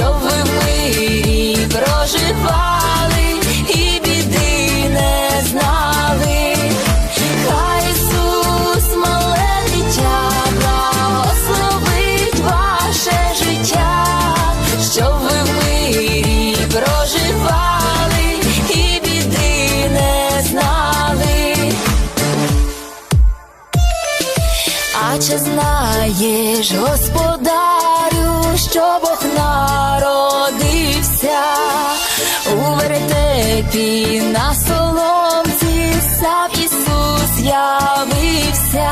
щоб ви в мирі проживали і біди не знали, хай Ісус, мале дитя, благословить ваше життя, щоб ви в мирі проживали і біди не знали, а чи знаєш, Господа? У вертепі на соломці, сам Ісус явився.